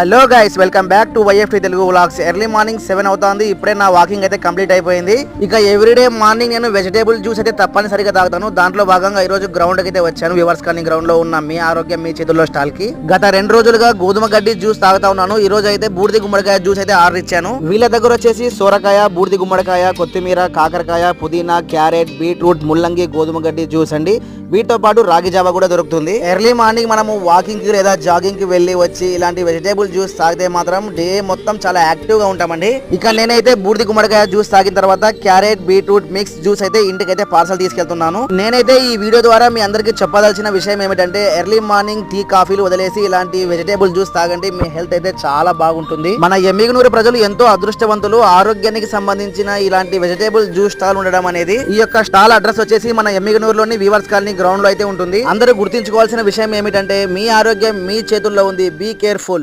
Hello guys welcome back to YF Telugu vlogs early morning seven అవుతుంది. ఇప్పుడే నా walking అయితే కంప్లీట్ అయిపోయింది. ఇక ఎవ్రీడే మార్నింగ్ నేను వెజిటేబుల్ జ్యూస్ అయితే తప్పనిసరిగా తాగుతాను. దాంట్లో భాగంగా ఈ రోజు గ్రౌండ్ అయితే వచ్చాను. వివర్స్ కానీ గ్రౌండ్లో ఉన్న మీ ఆరోగ్యం మీ చేతుల్లో స్టాల్కి. గత రెండు రోజులుగా గోధుమ గడ్డి జ్యూస్ తాగుతా ఉన్నాను. ఈ రోజు అయితే బూడిది గుమ్మడికాయ జ్యూస్ అయితే ఆర్డర్ ఇచ్చాను. వీళ్ళ దగ్గర వచ్చేసి సోరకాయ బూడిది గుమ్మడికాయ కొత్తిమీర కాకరకాయ పుదీనా క్యారెట్ బీట్రూట్ ముల్లంగి గోధుమ గడ్డి జ్యూస్ అండి. వీటితో పాటు రాగి జావా కూడా దొరుకుతుంది. ఎర్లీ మార్నింగ్ మనము వాకింగ్కి లేదా జాగింగ్కి వెళ్ళి వచ్చి ఇలాంటి వెజిటేబుల్ జ్యూస్ తాగితే మాత్రం డే మొత్తం చాలా యాక్టివ్గా ఉంటామండి. ఇక నేనైతే బూడిది గుమ్మడికాయ జ్యూస్ తాగిన తర్వాత క్యారెట్ బీట్రూట్ మిక్స్ జ్యూస్ అయితే ఇంటికి అయితే పార్సల్ తీసుకెళ్తున్నాను. నేనైతే ఈ వీడియో ద్వారా మీ అందరికీ చెప్పదలసిన విషయం ఏమిటంటే ఎర్లీ మార్నింగ్ టీ కాఫీలు వదిలేసి ఇలాంటి వెజిటేబుల్ జ్యూస్ తాగండి మీ హెల్త్ అయితే చాలా బాగుంటుంది. మన ఎమ్మిగనూరు ప్రజలు ఎంతో అదృష్టవంతులు. ఆరోగ్యానికి సంబంధించిన ఇలాంటి వెజిటేబుల్ జ్యూస్ స్టాల్ ఉండడం అనేది ఈ యొక్క స్టాల్ అడ్రస్ వచ్చేసి మన ఎమ్మిగనూరులోని వీవర్స్ కాలనీ గ్రౌండ్లో అయితే ఉంటుంది. అందరూ గుర్తించుకోవాల్సిన విషయం ఏమిటంటే మీ ఆరోగ్యం మీ చేతుల్లో ఉంది. Be careful.